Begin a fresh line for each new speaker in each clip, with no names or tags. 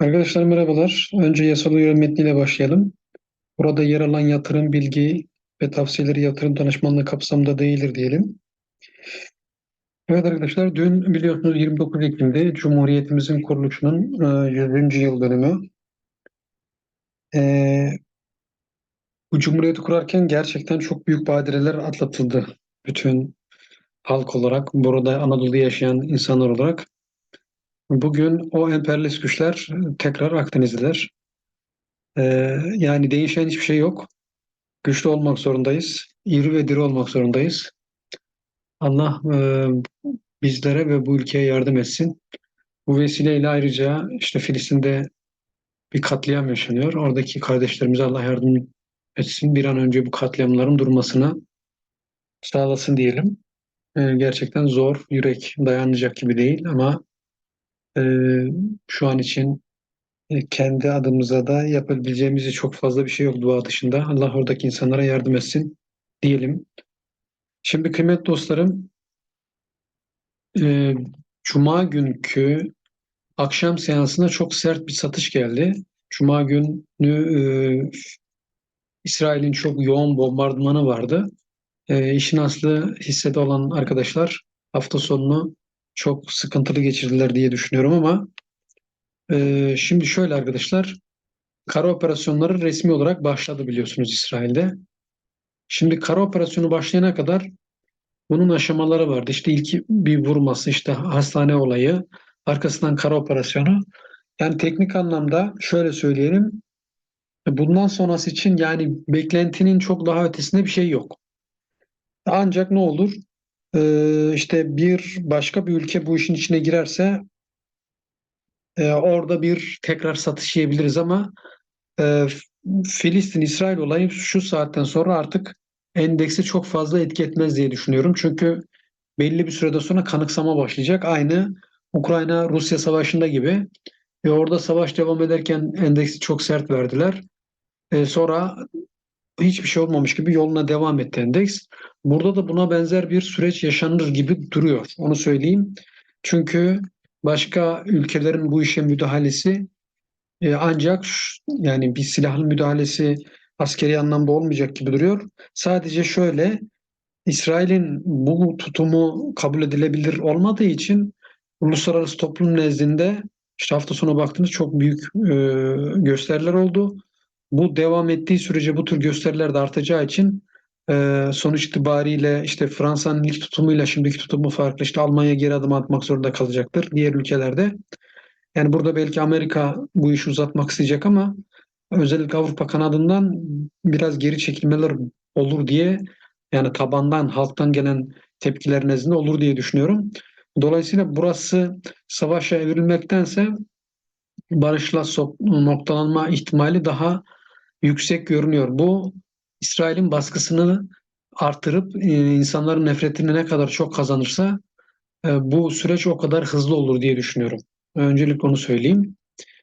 Arkadaşlar merhabalar. Önce yasal uyarı metniyle başlayalım. Burada yer alan yatırım bilgi ve tavsiyeleri yatırım danışmanlığı kapsamında değildir diyelim. Evet arkadaşlar dün biliyorsunuz 29 Ekim'de Cumhuriyetimizin kuruluşunun e, 100. yıl dönümü. E, bu Cumhuriyeti kurarken gerçekten çok büyük badireler atlatıldı. Bütün halk olarak, burada Anadolu'da yaşayan insanlar olarak. Bugün o emperyalist güçler tekrar Akdeniz'deler. Ee, yani değişen hiçbir şey yok. Güçlü olmak zorundayız. İri ve diri olmak zorundayız. Allah e, bizlere ve bu ülkeye yardım etsin. Bu vesileyle ayrıca işte Filistin'de bir katliam yaşanıyor. Oradaki kardeşlerimize Allah yardım etsin. Bir an önce bu katliamların durmasını sağlasın diyelim. Ee, gerçekten zor, yürek dayanacak gibi değil ama şu an için e, kendi adımıza da yapabileceğimiz çok fazla bir şey yok dua dışında. Allah oradaki insanlara yardım etsin diyelim. Şimdi kıymetli dostlarım, e, Cuma günkü akşam seansında çok sert bir satış geldi. Cuma günü e, İsrail'in çok yoğun bombardımanı vardı. E, işin aslı hissede olan arkadaşlar hafta sonunu çok sıkıntılı geçirdiler diye düşünüyorum ama e, şimdi şöyle arkadaşlar, kara operasyonları resmi olarak başladı biliyorsunuz İsrail'de. Şimdi kara operasyonu başlayana kadar bunun aşamaları vardı. İşte ilk bir vurması, işte hastane olayı, arkasından kara operasyonu. Yani teknik anlamda şöyle söyleyelim, bundan sonrası için yani beklentinin çok daha ötesinde bir şey yok. Ancak ne olur? Ee, işte bir başka bir ülke bu işin içine girerse e, orada bir tekrar satış yiyebiliriz ama e, Filistin-İsrail olayı şu saatten sonra artık endeksi çok fazla etki etmez diye düşünüyorum. Çünkü belli bir sürede sonra kanıksama başlayacak. Aynı Ukrayna-Rusya savaşında gibi. E orada savaş devam ederken endeksi çok sert verdiler. E sonra hiçbir şey olmamış gibi yoluna devam etti endeks. Burada da buna benzer bir süreç yaşanır gibi duruyor. Onu söyleyeyim. Çünkü başka ülkelerin bu işe müdahalesi e, ancak yani bir silahlı müdahalesi askeri anlamda olmayacak gibi duruyor. Sadece şöyle İsrail'in bu tutumu kabul edilebilir olmadığı için uluslararası toplum nezdinde işte hafta sonu baktığınız çok büyük e, gösteriler oldu. Bu devam ettiği sürece bu tür gösteriler de artacağı için e, sonuç itibariyle işte Fransa'nın ilk tutumuyla şimdiki tutumu farklı. İşte Almanya geri adım atmak zorunda kalacaktır diğer ülkelerde. Yani burada belki Amerika bu işi uzatmak isteyecek ama özellikle Avrupa kanadından biraz geri çekilmeler olur diye yani tabandan, halktan gelen tepkiler nezdinde olur diye düşünüyorum. Dolayısıyla burası savaşa evrilmektense barışla noktalanma ihtimali daha yüksek görünüyor. Bu İsrail'in baskısını artırıp e, insanların nefretini ne kadar çok kazanırsa e, bu süreç o kadar hızlı olur diye düşünüyorum. Öncelikle onu söyleyeyim.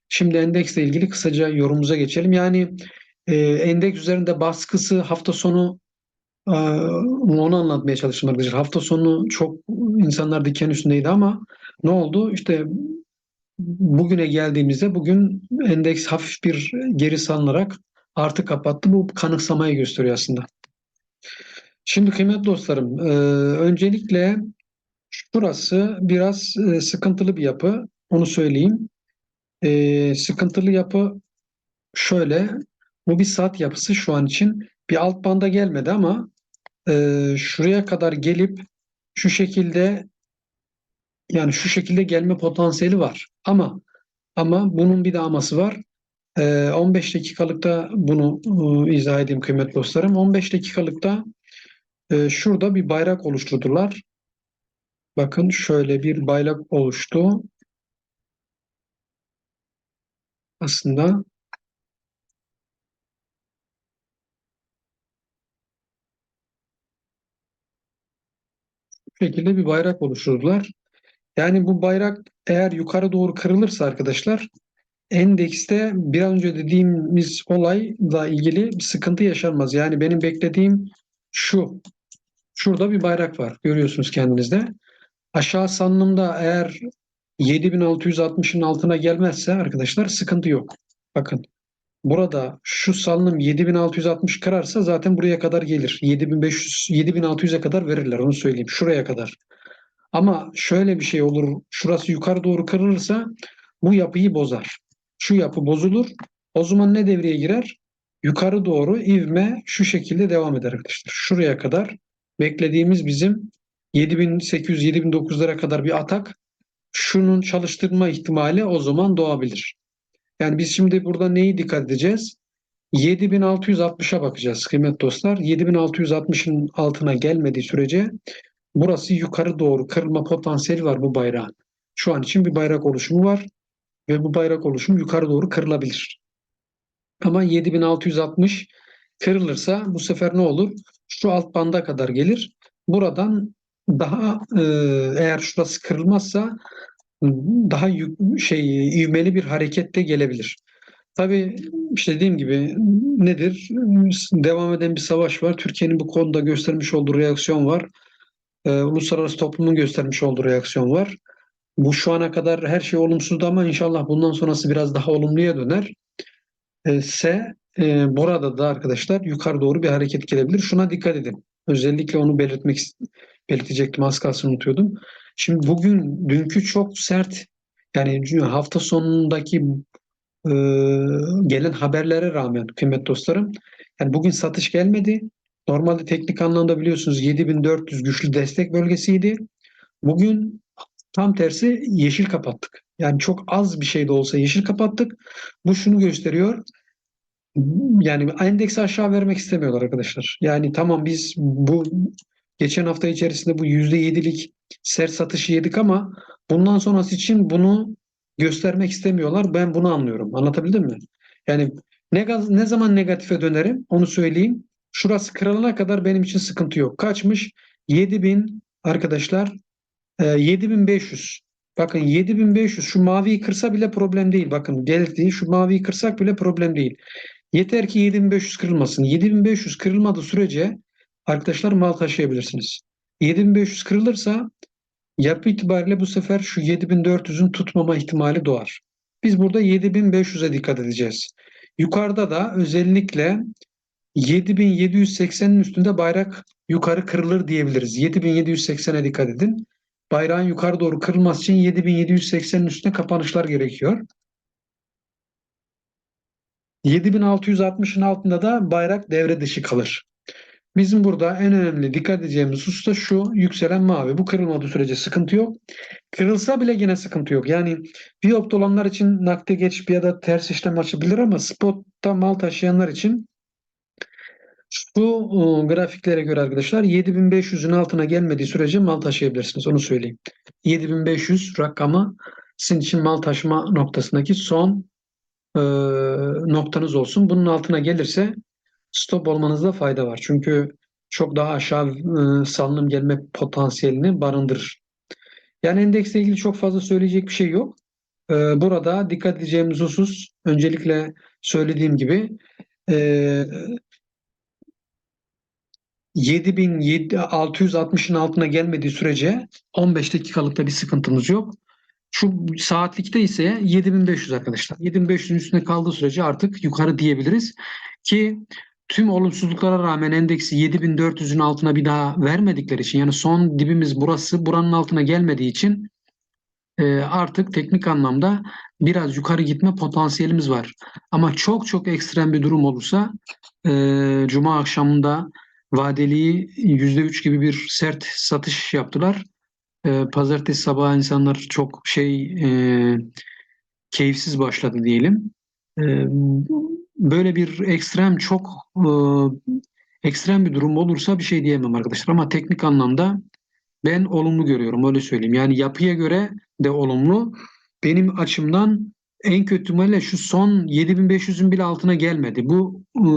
Şimdi endeksle ilgili kısaca yorumumuza geçelim. Yani e, endeks üzerinde baskısı hafta sonu onu anlatmaya çalıştım arkadaşlar. Hafta sonu çok insanlar diken üstündeydi ama ne oldu? İşte bugüne geldiğimizde bugün endeks hafif bir geri salınarak artı kapattı. Bu kanıksamayı gösteriyor aslında. Şimdi kıymetli dostlarım, e, öncelikle şurası biraz e, sıkıntılı bir yapı. Onu söyleyeyim. E, sıkıntılı yapı şöyle. Bu bir saat yapısı şu an için. Bir alt banda gelmedi ama e, şuraya kadar gelip şu şekilde yani şu şekilde gelme potansiyeli var. Ama ama bunun bir de aması var. 15 dakikalıkta bunu izah edeyim kıymetli dostlarım. 15 dakikalıkta şurada bir bayrak oluşturdular. Bakın şöyle bir bayrak oluştu. Aslında bu şekilde bir bayrak oluşturdular. Yani bu bayrak eğer yukarı doğru kırılırsa arkadaşlar endekste bir an önce dediğimiz olayla ilgili bir sıkıntı yaşanmaz. Yani benim beklediğim şu. Şurada bir bayrak var. Görüyorsunuz kendinizde. Aşağı sanımda eğer 7660'ın altına gelmezse arkadaşlar sıkıntı yok. Bakın burada şu salınım 7660 kırarsa zaten buraya kadar gelir. 7500 7600'e kadar verirler onu söyleyeyim. Şuraya kadar. Ama şöyle bir şey olur. Şurası yukarı doğru kırılırsa bu yapıyı bozar. Şu yapı bozulur. O zaman ne devreye girer? Yukarı doğru ivme şu şekilde devam eder arkadaşlar. Şuraya kadar beklediğimiz bizim 7800-7900'lere kadar bir atak şunun çalıştırma ihtimali o zaman doğabilir. Yani biz şimdi burada neyi dikkat edeceğiz? 7660'a bakacağız kıymetli dostlar. 7660'ın altına gelmediği sürece burası yukarı doğru kırılma potansiyeli var bu bayrağın. Şu an için bir bayrak oluşumu var ve bu bayrak oluşumu yukarı doğru kırılabilir. Ama 7660 kırılırsa bu sefer ne olur? Şu alt banda kadar gelir. Buradan daha e, eğer şurası kırılmazsa daha yük, şey ivmeli bir hareket de gelebilir. Tabii işte dediğim gibi nedir? Devam eden bir savaş var. Türkiye'nin bu konuda göstermiş olduğu reaksiyon var. Ee, uluslararası toplumun göstermiş olduğu reaksiyon var. Bu şu ana kadar her şey olumsuzdu ama inşallah bundan sonrası biraz daha olumluya döner. Ee, se e, burada da arkadaşlar yukarı doğru bir hareket gelebilir. Şuna dikkat edin. Özellikle onu belirtmek belirtecektim az kalsın unutuyordum. Şimdi bugün dünkü çok sert yani hafta sonundaki e, gelen haberlere rağmen kıymet dostlarım yani bugün satış gelmedi. Normalde teknik anlamda biliyorsunuz 7400 güçlü destek bölgesiydi. Bugün tam tersi yeşil kapattık. Yani çok az bir şey de olsa yeşil kapattık. Bu şunu gösteriyor. Yani endeksi aşağı vermek istemiyorlar arkadaşlar. Yani tamam biz bu geçen hafta içerisinde bu %7'lik sert satışı yedik ama bundan sonrası için bunu göstermek istemiyorlar. Ben bunu anlıyorum. Anlatabildim mi? Yani ne, ne zaman negatife dönerim onu söyleyeyim. Şurası kırılana kadar benim için sıkıntı yok. Kaçmış? 7000 arkadaşlar e, 7500. Bakın 7500 şu maviyi kırsa bile problem değil. Bakın belirttiği şu maviyi kırsak bile problem değil. Yeter ki 7500 kırılmasın. 7500 kırılmadığı sürece arkadaşlar mal taşıyabilirsiniz. 7500 kırılırsa yapı itibariyle bu sefer şu 7400'ün tutmama ihtimali doğar. Biz burada 7500'e dikkat edeceğiz. Yukarıda da özellikle 7780'in üstünde bayrak yukarı kırılır diyebiliriz. 7780'e dikkat edin. Bayrağın yukarı doğru kırılması için 7780'in üstüne kapanışlar gerekiyor. 7660'ın altında da bayrak devre dışı kalır. Bizim burada en önemli dikkat edeceğimiz husus da şu yükselen mavi. Bu kırılmadığı sürece sıkıntı yok. Kırılsa bile yine sıkıntı yok. Yani Viyop'ta olanlar için nakde geçip ya da ters işlem açabilir ama spotta mal taşıyanlar için şu ıı, grafiklere göre arkadaşlar 7500'ün altına gelmediği sürece mal taşıyabilirsiniz. Onu söyleyeyim. 7500 rakamı sizin için mal taşıma noktasındaki son e, noktanız olsun. Bunun altına gelirse stop olmanızda fayda var. Çünkü çok daha aşağı e, salınım gelme potansiyelini barındırır. Yani endeksle ilgili çok fazla söyleyecek bir şey yok. E, burada dikkat edeceğimiz husus öncelikle söylediğim gibi e, 7660'ın altına gelmediği sürece 15 dakikalıkta bir sıkıntımız yok. Şu saatlikte ise 7500 arkadaşlar. 7500'ün üstünde kaldığı sürece artık yukarı diyebiliriz. Ki tüm olumsuzluklara rağmen endeksi 7400'ün altına bir daha vermedikleri için yani son dibimiz burası buranın altına gelmediği için e, artık teknik anlamda biraz yukarı gitme potansiyelimiz var. Ama çok çok ekstrem bir durum olursa e, Cuma akşamında vadeliği %3 gibi bir sert satış yaptılar. E, pazartesi sabahı insanlar çok şey e, keyifsiz başladı diyelim. E, böyle bir ekstrem çok e, ekstrem bir durum olursa bir şey diyemem arkadaşlar ama teknik anlamda ben olumlu görüyorum öyle söyleyeyim. Yani yapıya göre de olumlu. Benim açımdan en kötü ihtimalle şu son 7500'ün bile altına gelmedi. Bu e,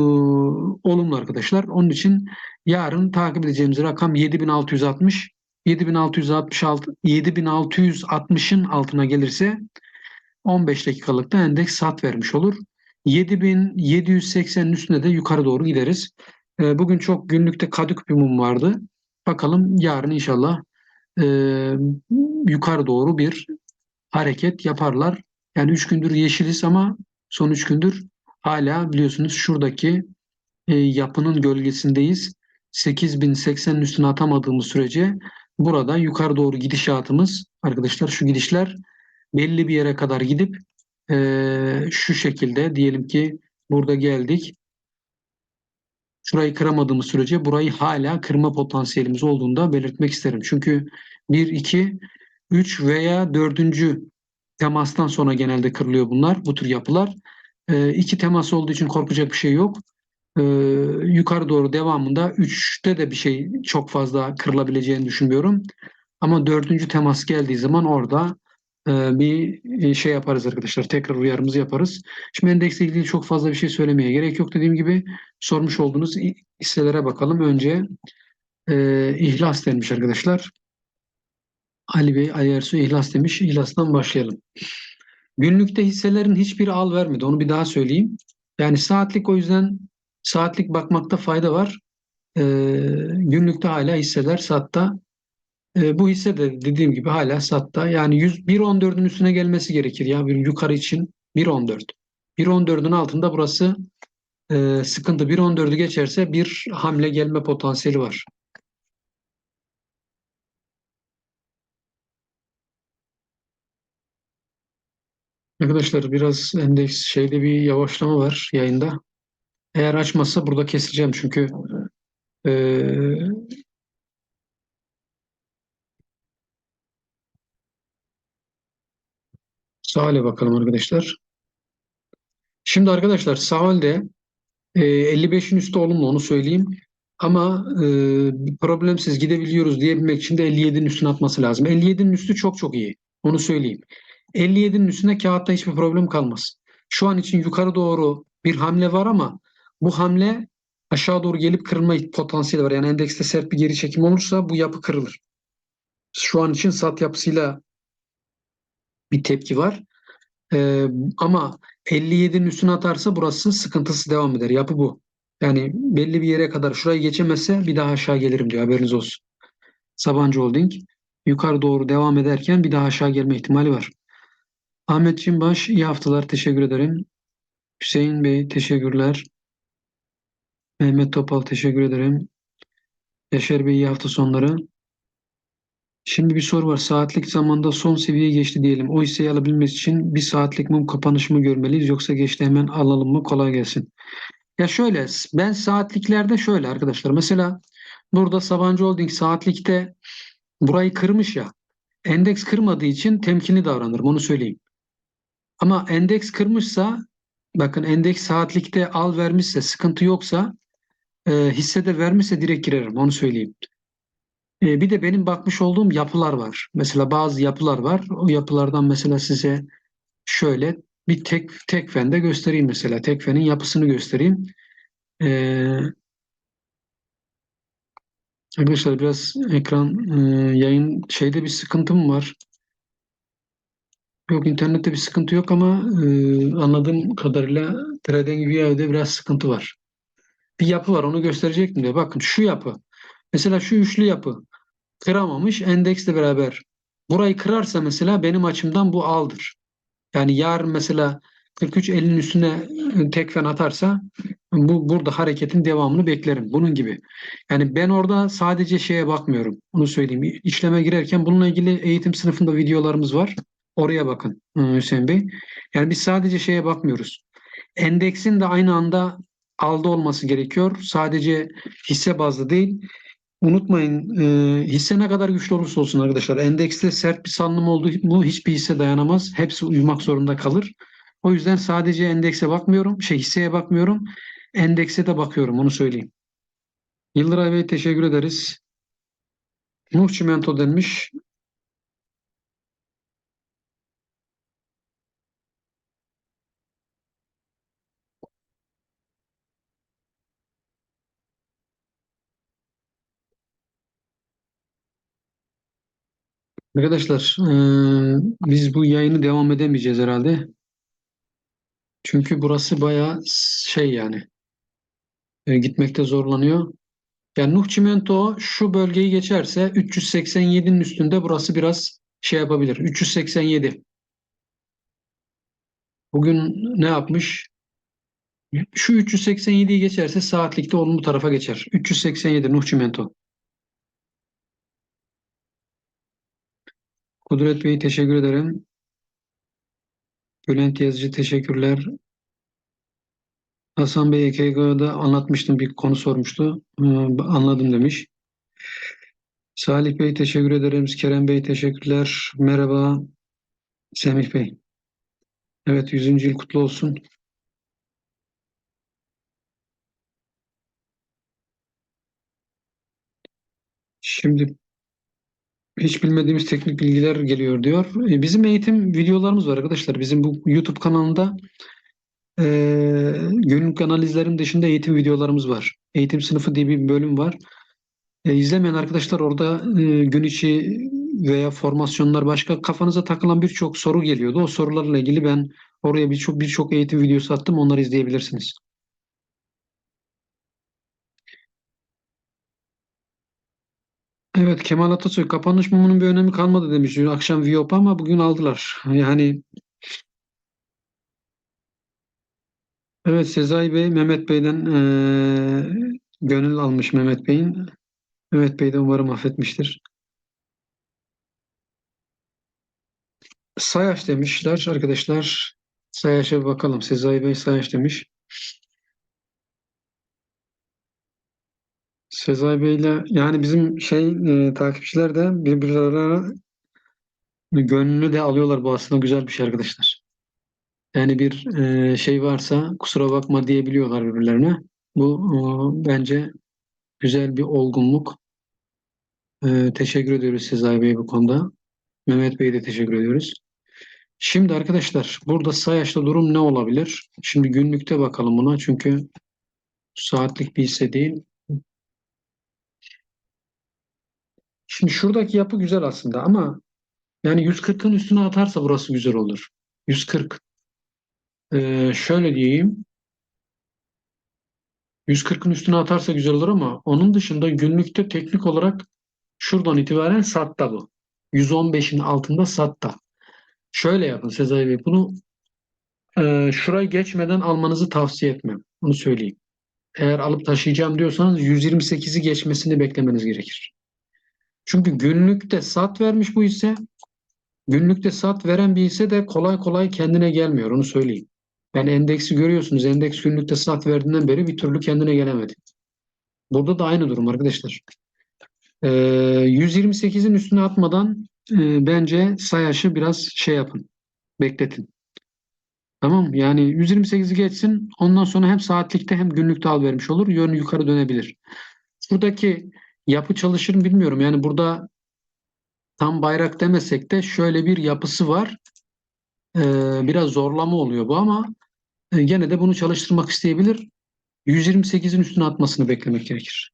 olumlu arkadaşlar. Onun için yarın takip edeceğimiz rakam 7660. 7666 7660'ın altına gelirse 15 dakikalıkta endeks sat vermiş olur. 7780'in üstünde de yukarı doğru gideriz. E, bugün çok günlükte kadük bir mum vardı. Bakalım yarın inşallah e, yukarı doğru bir hareket yaparlar. Yani 3 gündür yeşiliz ama son 3 gündür hala biliyorsunuz şuradaki e, yapının gölgesindeyiz. 8080'in üstüne atamadığımız sürece burada yukarı doğru gidişatımız arkadaşlar şu gidişler belli bir yere kadar gidip e, şu şekilde diyelim ki burada geldik. Şurayı kıramadığımız sürece burayı hala kırma potansiyelimiz olduğunu da belirtmek isterim. Çünkü 1, 2, 3 veya 4. temastan sonra genelde kırılıyor bunlar, bu tür yapılar. E, iki temas olduğu için korkacak bir şey yok. E, yukarı doğru devamında 3'te de bir şey çok fazla kırılabileceğini düşünmüyorum. Ama dördüncü temas geldiği zaman orada e, bir şey yaparız arkadaşlar. Tekrar uyarımızı yaparız. Şimdi endeksle ilgili çok fazla bir şey söylemeye gerek yok. Dediğim gibi sormuş olduğunuz hisselere bakalım. Önce e, ihlas denmiş arkadaşlar. Ali Bey, Ali Ersu ihlas demiş. İhlastan başlayalım. Günlükte hisselerin hiçbiri al vermedi. Onu bir daha söyleyeyim. Yani saatlik o yüzden saatlik bakmakta fayda var. E, günlükte hala hisseler satta. E, bu hisse de dediğim gibi hala satta. Yani 1.14'ün üstüne gelmesi gerekir ya bir yukarı için 1.14. 1.14'ün altında burası e, sıkıntı. 1.14'ü geçerse bir hamle gelme potansiyeli var. Arkadaşlar biraz endeks şeyde bir yavaşlama var yayında. Eğer açmazsa burada keseceğim çünkü e, Sahale bakalım arkadaşlar. Şimdi arkadaşlar Sahal'de e, 55'in üstü olumlu onu söyleyeyim. Ama e, problemsiz gidebiliyoruz diyebilmek için de 57'nin üstüne atması lazım. 57'nin üstü çok çok iyi. Onu söyleyeyim. 57'nin üstünde kağıtta hiçbir problem kalmaz. Şu an için yukarı doğru bir hamle var ama bu hamle aşağı doğru gelip kırılma potansiyeli var. Yani endekste sert bir geri çekim olursa bu yapı kırılır. Şu an için sat yapısıyla bir tepki var. Ee, ama 57'nin üstüne atarsa burası sıkıntısı devam eder. Yapı bu. Yani belli bir yere kadar şurayı geçemezse bir daha aşağı gelirim diyor. Haberiniz olsun. Sabancı Holding yukarı doğru devam ederken bir daha aşağı gelme ihtimali var. Ahmet Cimbaş iyi haftalar. Teşekkür ederim. Hüseyin Bey teşekkürler. Mehmet Topal teşekkür ederim. Yaşar Bey iyi hafta sonları. Şimdi bir soru var. Saatlik zamanda son seviyeye geçti diyelim. O hisseyi alabilmesi için bir saatlik mum kapanış mı görmeliyiz yoksa geçti hemen alalım mı? Kolay gelsin. Ya şöyle ben saatliklerde şöyle arkadaşlar. Mesela burada Sabancı Holding saatlikte burayı kırmış ya. Endeks kırmadığı için temkinli davranırım onu söyleyeyim. Ama endeks kırmışsa bakın endeks saatlikte al vermişse sıkıntı yoksa e, hissede vermişse direkt girerim onu söyleyeyim. E, bir de benim bakmış olduğum yapılar var. Mesela bazı yapılar var. O yapılardan mesela size şöyle bir tek tekfende göstereyim mesela. Tekfenin yapısını göstereyim. Ee, arkadaşlar biraz ekran e, yayın şeyde bir sıkıntım var. Yok internette bir sıkıntı yok ama e, anladığım kadarıyla TradingView'de biraz sıkıntı var. Bir yapı var onu gösterecektim diye. Bakın şu yapı. Mesela şu üçlü yapı kıramamış endeksle beraber. Burayı kırarsa mesela benim açımdan bu aldır. Yani yarın mesela 43 elin üstüne tekfen atarsa bu burada hareketin devamını beklerim. Bunun gibi. Yani ben orada sadece şeye bakmıyorum. Onu söyleyeyim. İşleme girerken bununla ilgili eğitim sınıfında videolarımız var. Oraya bakın Hüseyin Bey. Yani biz sadece şeye bakmıyoruz. Endeksin de aynı anda aldı olması gerekiyor. Sadece hisse bazlı değil. Unutmayın e, hisse ne kadar güçlü olursa olsun arkadaşlar endekste sert bir salınım olduğu bu hiçbir hisse dayanamaz. Hepsi uyumak zorunda kalır. O yüzden sadece endekse bakmıyorum. Şey hisseye bakmıyorum. Endekse de bakıyorum onu söyleyeyim. Yıldıray Bey teşekkür ederiz. Nuh Çimento denmiş. Arkadaşlar e, biz bu yayını devam edemeyeceğiz herhalde. Çünkü burası bayağı şey yani e, gitmekte zorlanıyor. Yani Nuh Çimento şu bölgeyi geçerse 387'nin üstünde burası biraz şey yapabilir. 387. Bugün ne yapmış? Şu 387'yi geçerse saatlikte olumlu tarafa geçer. 387 Nuh Çimento. Kudret Bey teşekkür ederim. Bülent Yazıcı teşekkürler. Hasan Bey EKG'da anlatmıştım bir konu sormuştu. Ee, anladım demiş. Salih Bey teşekkür ederim. Kerem Bey teşekkürler. Merhaba. Semih Bey. Evet 100. yıl kutlu olsun. Şimdi hiç bilmediğimiz teknik bilgiler geliyor diyor. E, Bizim eğitim videolarımız var arkadaşlar. Bizim bu YouTube kanalında e, günlük analizlerin dışında eğitim videolarımız var. Eğitim sınıfı diye bir bölüm var. E, izlemeyen arkadaşlar orada e, gün içi veya formasyonlar başka kafanıza takılan birçok soru geliyordu. O sorularla ilgili ben oraya birçok birçok eğitim videosu attım. Onları izleyebilirsiniz. Evet Kemal Atasoy kapanış mumunun bir önemi kalmadı demiş. Dün akşam Viyop ama bugün aldılar. Yani evet Sezai Bey Mehmet Bey'den eee, gönül almış Mehmet Bey'in. Mehmet Bey de umarım affetmiştir. Sayaç demişler arkadaşlar. Sayaç'a bir bakalım. Sezai Bey Sayaç demiş. Sezai Bey'le yani bizim şey e, takipçiler de birbirlerine gönlünü de alıyorlar. Bu aslında güzel bir şey arkadaşlar. Yani bir e, şey varsa kusura bakma diyebiliyorlar birbirlerine. Bu e, bence güzel bir olgunluk. E, teşekkür ediyoruz Sezai Bey bu konuda. Mehmet Bey'e de teşekkür ediyoruz. Şimdi arkadaşlar burada sayaçta durum ne olabilir? Şimdi günlükte bakalım buna çünkü saatlik bir hisse değil. Şimdi şuradaki yapı güzel aslında ama yani 140'ın üstüne atarsa burası güzel olur. 140. Ee, şöyle diyeyim. 140'ın üstüne atarsa güzel olur ama onun dışında günlükte teknik olarak şuradan itibaren satta bu. 115'in altında satta. Şöyle yapın Sezai Bey. Bunu e, şurayı geçmeden almanızı tavsiye etmem. Bunu söyleyeyim. Eğer alıp taşıyacağım diyorsanız 128'i geçmesini beklemeniz gerekir. Çünkü günlükte sat vermiş bu hisse. Günlükte sat veren bir hisse de kolay kolay kendine gelmiyor. Onu söyleyeyim. Yani endeksi görüyorsunuz. Endeks günlükte sat verdiğinden beri bir türlü kendine gelemedi. Burada da aynı durum arkadaşlar. Ee, 128'in üstüne atmadan e, bence sayaşı biraz şey yapın. Bekletin. Tamam Yani 128'i geçsin. Ondan sonra hem saatlikte hem günlükte al vermiş olur. Yönü yukarı dönebilir. Buradaki yapı çalışır mı bilmiyorum. Yani burada tam bayrak demesek de şöyle bir yapısı var. Ee, biraz zorlama oluyor bu ama e, gene de bunu çalıştırmak isteyebilir. 128'in üstüne atmasını beklemek gerekir.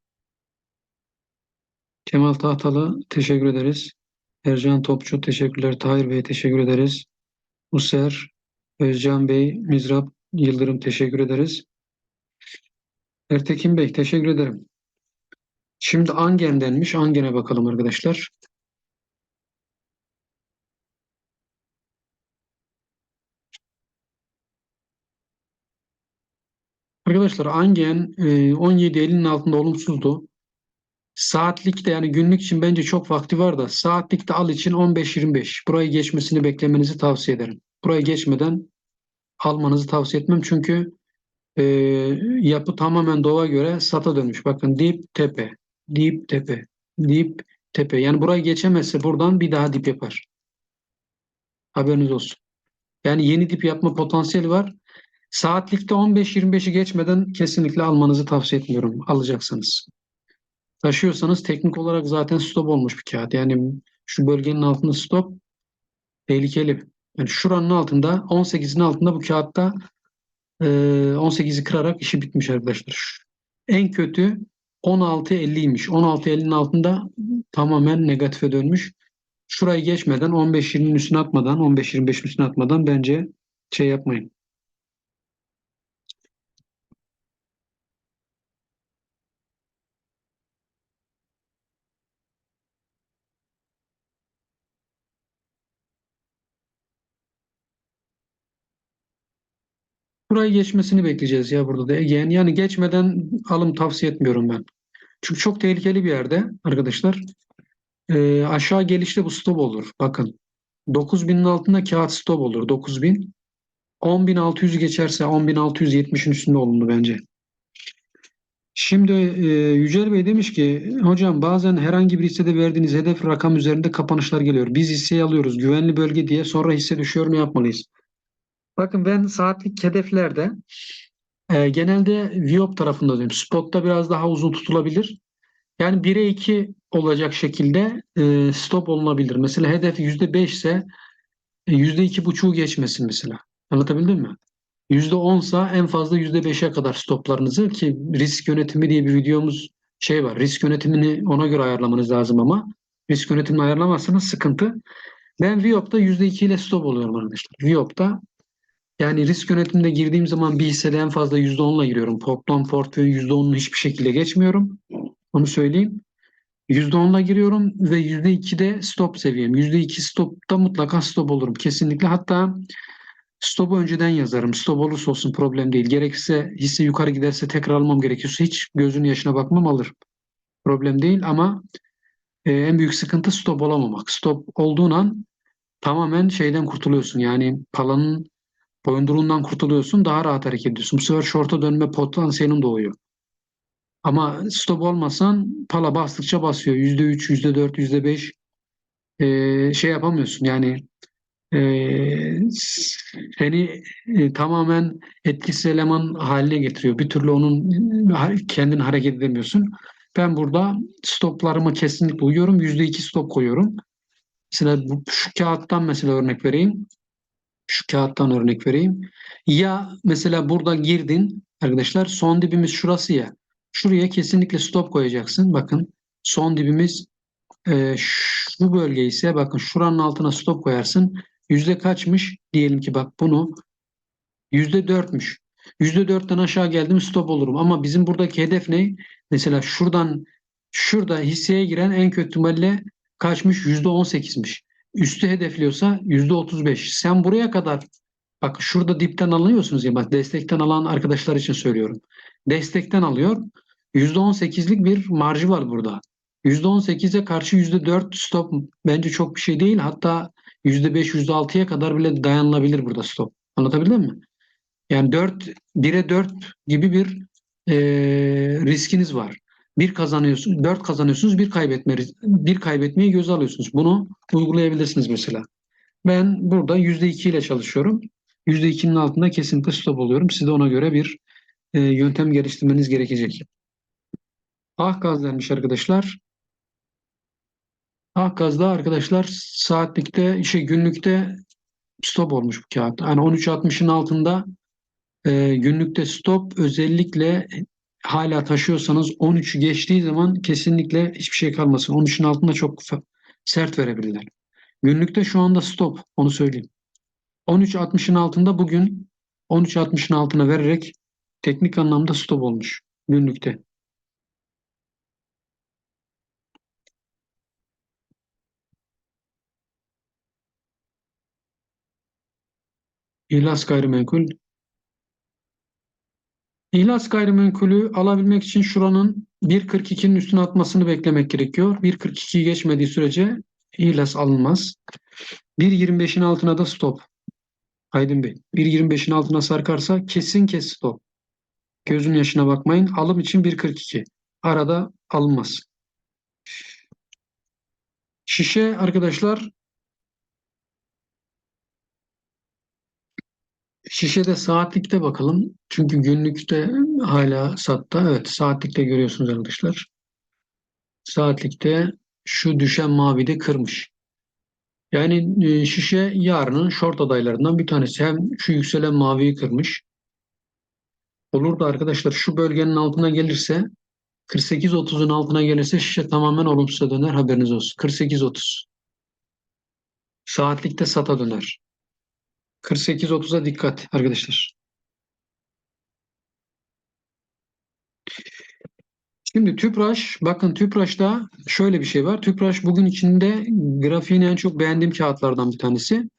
Kemal Tahtalı teşekkür ederiz. Ercan Topçu teşekkürler. Tahir Bey teşekkür ederiz. User, Özcan Bey, Mizrap, Yıldırım teşekkür ederiz. Ertekin Bey teşekkür ederim. Şimdi Angen denmiş. Angen'e bakalım arkadaşlar. Arkadaşlar Angen e, 17.50'nin altında olumsuzdu. Saatlikte yani günlük için bence çok vakti var da saatlikte al için 15-25. Burayı geçmesini beklemenizi tavsiye ederim. Burayı geçmeden almanızı tavsiye etmem çünkü e, yapı tamamen doğa göre sata dönmüş. Bakın dip tepe, dip tepe, dip tepe. Yani burayı geçemezse buradan bir daha dip yapar. Haberiniz olsun. Yani yeni dip yapma potansiyeli var. Saatlikte 15-25'i geçmeden kesinlikle almanızı tavsiye etmiyorum alacaksanız. Taşıyorsanız teknik olarak zaten stop olmuş bir kağıt. Yani şu bölgenin altında stop tehlikeli. Yani şuranın altında 18'in altında bu kağıtta e, 18'i kırarak işi bitmiş arkadaşlar. En kötü 16.50'ymiş. 16.50'nin altında tamamen negatife dönmüş. Şurayı geçmeden 15-20'nin üstüne atmadan 15-25'in üstüne atmadan bence şey yapmayın. Burayı geçmesini bekleyeceğiz ya burada da Ege'nin. Yani geçmeden alım tavsiye etmiyorum ben. Çünkü çok tehlikeli bir yerde arkadaşlar. Ee, aşağı gelişte bu stop olur. Bakın 9000'in altında kağıt stop olur. 9000. 10.600 geçerse 10.670'in üstünde olumlu bence. Şimdi e, Yücel Bey demiş ki hocam bazen herhangi bir hissede verdiğiniz hedef rakam üzerinde kapanışlar geliyor. Biz hisseyi alıyoruz güvenli bölge diye sonra hisse düşüyor ne yapmalıyız? Bakın ben saatlik hedeflerde e, genelde Viop tarafında diyorum. Spot'ta biraz daha uzun tutulabilir. Yani 1'e 2 olacak şekilde e, stop olunabilir. Mesela hedef %5 ise e, %2,5'u geçmesin mesela. Anlatabildim mi? %10 sa en fazla %5'e kadar stoplarınızı ki risk yönetimi diye bir videomuz şey var. Risk yönetimini ona göre ayarlamanız lazım ama risk yönetimini ayarlamazsanız sıkıntı. Ben Viop'ta %2 ile stop oluyorum arkadaşlar. Viop'ta yani risk yönetiminde girdiğim zaman bir hissede en fazla %10'la giriyorum. Toplam portföyün %10'unu hiçbir şekilde geçmiyorum. Onu söyleyeyim. %10'la giriyorum ve %2'de stop seviyem. %2 stopta mutlaka stop olurum. Kesinlikle. Hatta Stop'u önceden yazarım. Stop olursa olsun problem değil. Gerekirse hisse yukarı giderse tekrar almam gerekiyorsa hiç gözünün yaşına bakmam alırım. Problem değil ama e, en büyük sıkıntı stop olamamak. Stop olduğun an tamamen şeyden kurtuluyorsun. Yani palanın boyunduruğundan kurtuluyorsun. Daha rahat hareket ediyorsun. Bu sefer short'a dönme potansiyelin doğuyor. Ama stop olmasan pala bastıkça basıyor. %3, %4, %5 e, şey yapamıyorsun. Yani e, seni e, tamamen etkisiz eleman haline getiriyor. Bir türlü onun kendini hareket edemiyorsun. Ben burada stoplarımı kesinlikle uyuyorum. %2 stop koyuyorum. Mesela bu, şu kağıttan mesela örnek vereyim. Şu kağıttan örnek vereyim. Ya mesela burada girdin arkadaşlar son dibimiz şurası ya. Şuraya kesinlikle stop koyacaksın. Bakın son dibimiz e, şu bölge ise bakın şuranın altına stop koyarsın. Yüzde kaçmış? Diyelim ki bak bunu yüzde dörtmüş. Yüzde dörtten aşağı geldim stop olurum. Ama bizim buradaki hedef ne? Mesela şuradan şurada hisseye giren en kötü ihtimalle kaçmış? Yüzde on sekizmiş. Üstü hedefliyorsa yüzde otuz beş. Sen buraya kadar bak şurada dipten alıyorsunuz ya bak destekten alan arkadaşlar için söylüyorum. Destekten alıyor. Yüzde on sekizlik bir marjı var burada. Yüzde on sekize karşı yüzde dört stop bence çok bir şey değil. Hatta %5, %6'ya kadar bile dayanılabilir burada stop. Anlatabildim mi? Yani 4, 1'e 4 gibi bir e, riskiniz var. Bir kazanıyorsunuz, 4 kazanıyorsunuz, bir kaybetme, bir kaybetmeyi göze alıyorsunuz. Bunu uygulayabilirsiniz mesela. Ben burada %2 ile çalışıyorum. %2'nin altında kesinlikle stop oluyorum. Siz de ona göre bir e, yöntem geliştirmeniz gerekecek. Ah gaz vermiş arkadaşlar. Akgaz'da arkadaşlar saatlikte, şey günlükte stop olmuş bu kağıt. Yani 13.60'ın altında e, günlükte stop özellikle hala taşıyorsanız 13'ü geçtiği zaman kesinlikle hiçbir şey kalmasın. 13'ün altında çok sert verebilirler. Günlükte şu anda stop onu söyleyeyim. 13.60'ın altında bugün 13.60'ın altına vererek teknik anlamda stop olmuş günlükte. İhlas gayrimenkul. İhlas gayrimenkulü alabilmek için şuranın 1.42'nin üstüne atmasını beklemek gerekiyor. 1.42'yi geçmediği sürece ihlas alınmaz. 1.25'in altına da stop. Aydın Bey. 1.25'in altına sarkarsa kesin kes stop. Gözün yaşına bakmayın. Alım için 1.42. Arada alınmaz. Şişe arkadaşlar Şişede saatlikte bakalım. Çünkü günlükte hala satta. Evet saatlikte görüyorsunuz arkadaşlar. Saatlikte şu düşen mavi de kırmış. Yani e, şişe yarının short adaylarından bir tanesi. Hem şu yükselen maviyi kırmış. Olur da arkadaşlar şu bölgenin altına gelirse 48-30'un altına gelirse şişe tamamen olumsuza döner haberiniz olsun. 48-30. Saatlikte sata döner. 48-30'a dikkat arkadaşlar. Şimdi Tüpraş, bakın Tüpraş'ta şöyle bir şey var. Tüpraş bugün içinde grafiğini en çok beğendiğim kağıtlardan bir tanesi.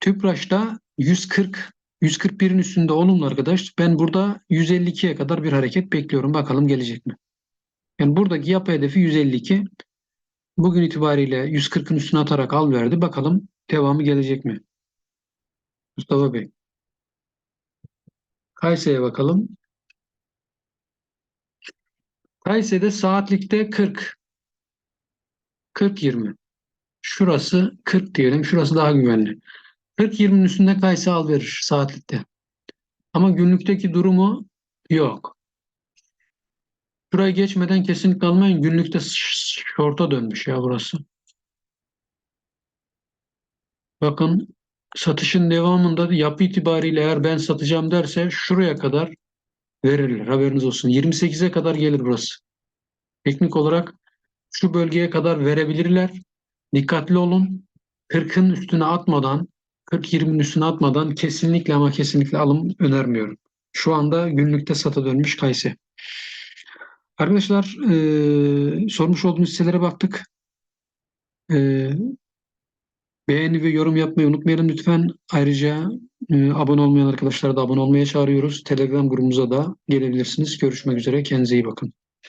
Tüpraş'ta 140 141'in üstünde olumlu arkadaş. Ben burada 152'ye kadar bir hareket bekliyorum. Bakalım gelecek mi? Yani buradaki yapı hedefi 152. Bugün itibariyle 140'ın üstüne atarak al verdi. Bakalım devamı gelecek mi? Mustafa Bey. Kayseri'ye bakalım. Kayseri'de saatlikte 40. 40-20. Şurası 40 diyelim. Şurası daha güvenli. 40-20'nin üstünde Kayseri al verir saatlikte. Ama günlükteki durumu yok. Şurayı geçmeden kesinlikle almayın. Günlükte şorta dönmüş ya burası. Bakın satışın devamında yapı itibariyle eğer ben satacağım derse şuraya kadar verirler. Haberiniz olsun. 28'e kadar gelir burası. Teknik olarak şu bölgeye kadar verebilirler. Dikkatli olun. 40'ın üstüne atmadan 40-20'nin üstüne atmadan kesinlikle ama kesinlikle alım önermiyorum. Şu anda günlükte sata dönmüş Kayse. Arkadaşlar e, sormuş olduğunuz hisselere baktık. E, beğeni ve yorum yapmayı unutmayalım lütfen. Ayrıca e, abone olmayan arkadaşlara da abone olmaya çağırıyoruz. Telegram grubumuza da gelebilirsiniz. Görüşmek üzere. Kendinize iyi bakın.